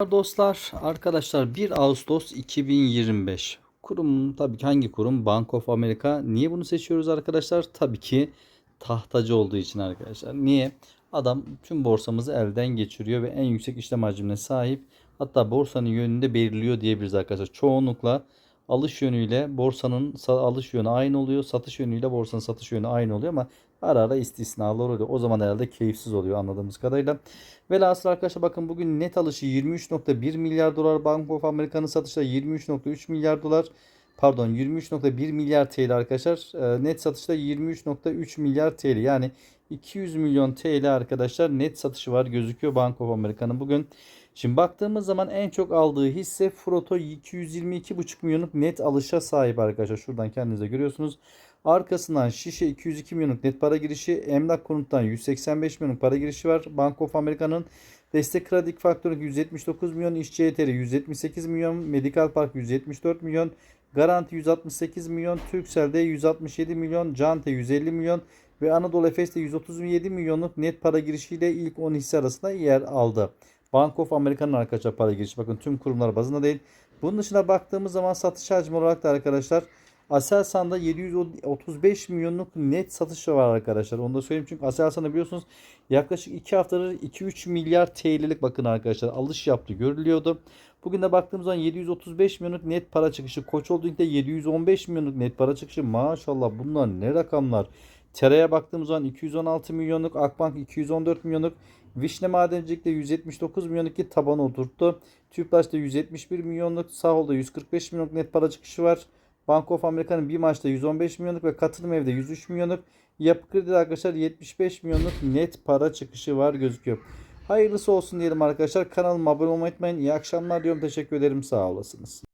Dostlar, arkadaşlar 1 Ağustos 2025. Kurum tabii ki hangi kurum? Bank of America. Niye bunu seçiyoruz arkadaşlar? Tabii ki tahtacı olduğu için arkadaşlar. Niye? Adam tüm borsamızı elden geçiriyor ve en yüksek işlem hacmine sahip. Hatta borsanın yönünü de belirliyor diyebiliriz arkadaşlar. Çoğunlukla alış yönüyle borsanın sa- alış yönü aynı oluyor. Satış yönüyle borsanın satış yönü aynı oluyor ama ara ara istisnalar oluyor. O zaman herhalde keyifsiz oluyor anladığımız kadarıyla. Velhasıl arkadaşlar bakın bugün net alışı 23.1 milyar dolar. Bank of America'nın satışta 23.3 milyar dolar. Pardon 23.1 milyar TL arkadaşlar. Ee, Net satışta 23.3 milyar TL. Yani 200 milyon TL arkadaşlar net satışı var gözüküyor Bank of America'nın bugün. Şimdi baktığımız zaman en çok aldığı hisse Froto 222,5 milyonluk net alışa sahip arkadaşlar. Şuradan kendinize görüyorsunuz. Arkasından Şişe 202 milyonluk net para girişi. Emlak konuttan 185 milyonluk para girişi var. Bank of America'nın Destek Kredi Faktörü 179 milyon. İşçi yeteri 178 milyon. Medical Park 174 milyon. Garanti 168 milyon. Turkcell'de 167 milyon. Cante 150 milyon. Ve Anadolu Efes'te 137 milyonluk net para girişiyle ilk 10 hisse arasında yer aldı. Bank of America'nın arkadaşlar para girişi. Bakın tüm kurumlar bazında değil. Bunun dışına baktığımız zaman satış hacmi olarak da arkadaşlar Aselsan'da 735 milyonluk net satışı var arkadaşlar. Onu da söyleyeyim çünkü Aselsan'da biliyorsunuz yaklaşık 2 haftadır 2-3 milyar TL'lik bakın arkadaşlar alış yaptı görülüyordu. Bugün de baktığımız zaman 735 milyonluk net para çıkışı. Koç Holding'de 715 milyonluk net para çıkışı. Maşallah bunlar ne rakamlar. Tera'ya baktığımız zaman 216 milyonluk, Akbank 214 milyonluk, Vişne Madencilik'te 179 milyonluk ki tabanı oturttu. Tüpraş'ta 171 milyonluk, Sahol'da 145 milyonluk net para çıkışı var. Bank of America'nın bir maçta 115 milyonluk ve katılım evde 103 milyonluk. Yapı Kredi'de arkadaşlar 75 milyonluk net para çıkışı var gözüküyor. Hayırlısı olsun diyelim arkadaşlar. Kanalıma abone olmayı unutmayın. İyi akşamlar diyorum. Teşekkür ederim. Sağ olasınız.